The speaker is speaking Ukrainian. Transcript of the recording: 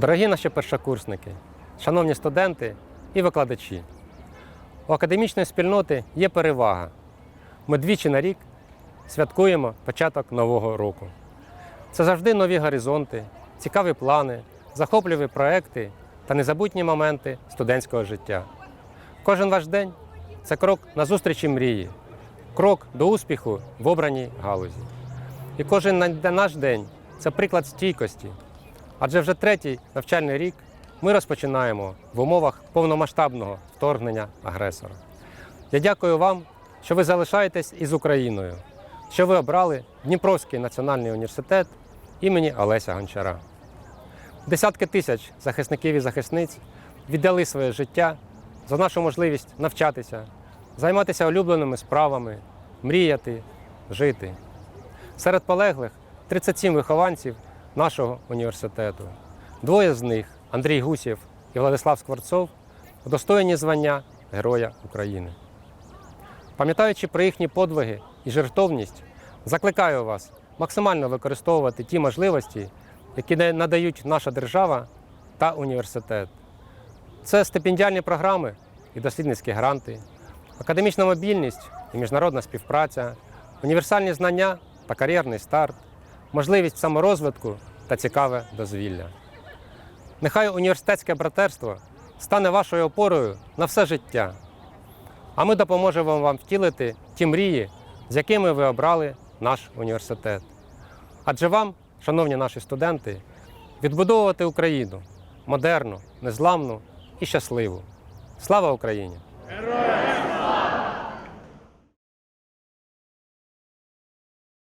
Дорогі наші першокурсники, шановні студенти і викладачі, у академічної спільноти є перевага. Ми двічі на рік святкуємо початок нового року. Це завжди нові горизонти, цікаві плани, захопливі проекти та незабутні моменти студентського життя. Кожен ваш день це крок на зустрічі мрії, крок до успіху в обраній галузі. І кожен наш день це приклад стійкості, Адже вже третій навчальний рік ми розпочинаємо в умовах повномасштабного вторгнення агресора. Я дякую вам, що ви залишаєтесь із Україною, що ви обрали Дніпровський національний університет імені Олеся Гончара. Десятки тисяч захисників і захисниць віддали своє життя за нашу можливість навчатися, займатися улюбленими справами, мріяти, жити. Серед полеглих 37 вихованців нашого університету. Двоє з них Андрій Гусєв і Владислав Скворцов удостоєні звання Героя України. Пам'ятаючи про їхні подвиги і жертовність, закликаю вас максимально використовувати ті можливості, які надають наша держава та університет. Це стипендіальні програми і дослідницькі гранти, академічна мобільність і міжнародна співпраця, універсальні знання та кар'єрний старт, можливість саморозвитку та цікаве дозвілля. Нехай університетське братерство стане вашою опорою на все життя, а ми допоможемо вам втілити ті мрії, з якими ви обрали наш університет. Адже вам, шановні наші студенти, відбудовувати Україну модерну, незламну і щасливу. Слава Україні!